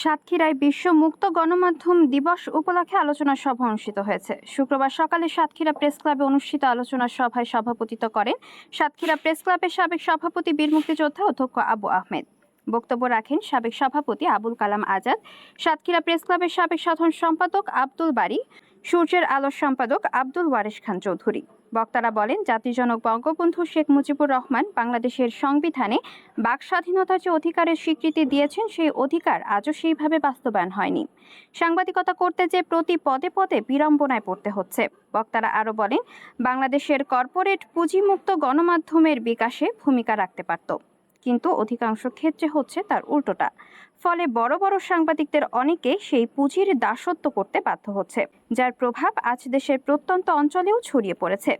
সাতক্ষীরায় বিশ্ব মুক্ত গণমাধ্যম দিবস উপলক্ষে আলোচনা সভা অনুষ্ঠিত হয়েছে। শুক্রবার সকালে সাতক্ষীরা প্রেস ক্লাবে অনুষ্ঠিত আলোচনা সভায় সভাপতিত্ব করেন সাতক্ষীরা প্রেস ক্লাবের সাবেক সভাপতি বীর মুক্তিযোদ্ধা অধ্যক্ষ আবু আহমেদ। বক্তব্য রাখেন সাবেক সভাপতি আবুল কালাম আজাদ, সাতক্ষীরা প্রেস ক্লাবের সাবেক সাধারণ সম্পাদক আব্দুল বারী, সূর্যের আলোর সম্পাদক আব্দুল ওয়ারেশ খান চৌধুরী। বক্তারা বলেন, জাতিজনক বঙ্গবন্ধু শেখ মুজিবুর রহমান বাংলাদেশের সংবিধানে বাক স্বাধীনতার যে অধিকারের স্বীকৃতি দিয়েছেন, সেই অধিকার আজও সেইভাবে বাস্তবায়ন হয়নি। সাংবাদিকতা করতে যে প্রতি পদে পদে বিড়ম্বনায় পড়তে হচ্ছে। বক্তারা আরও বলেন, বাংলাদেশের কর্পোরেট পুঁজিমুক্ত গণমাধ্যমের বিকাশে ভূমিকা রাখতে পারত। কিন্তু অধিকাংশ ক্ষেত্রে হচ্ছে তার উল্টোটা। ফলে বড় বড় সাংবাদিকদের অনেকে সেই পুঁজির দাসত্ব করতে বাধ্য হচ্ছে, যার প্রভাব আজ দেশের প্রত্যন্ত অঞ্চলেও ছড়িয়ে পড়েছে।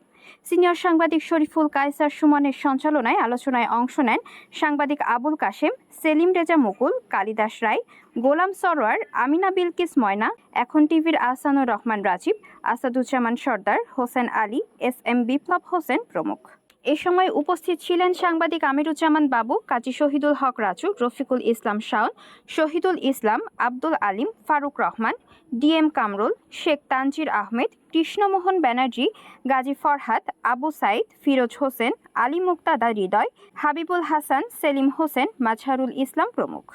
সিনিয়র সাংবাদিক শরীফুল কায়সার সুমনের সঞ্চালনায় আলোচনায় অংশ নেন সাংবাদিক আবুল কাশেম, সেলিম রেজা মুকুল, কালিদাস রায়, গোলাম সরোয়ার আমিনা বিলকিস ময়না, এখন টিভির আহসানুর রহমান রাজীব, আসাদুজ্জামান সর্দার, হোসেন আলী, এস এম বিপ্লব হোসেন প্রমুখ। এ সময় উপস্থিত ছিলেন সাংবাদিক আমিরুজ্জামান বাবু, কাজী শহীদুল হক রাজু, রফিকুল ইসলাম শাওন, শহীদুল ইসলাম, আব্দুল আলিম, ফারুক রহমান, ডিএম কামরুল, শেখ তানজির আহমেদ, কৃষ্ণমোহন ব্যানার্জি, গাজী ফরহাদ, আবু সাইদ, ফিরোজ হোসেন, আলী মুক্তাদা হৃদয়, হাবিবুল হাসান, সেলিম হোসেন মাজহারুল ইসলাম প্রমুখ।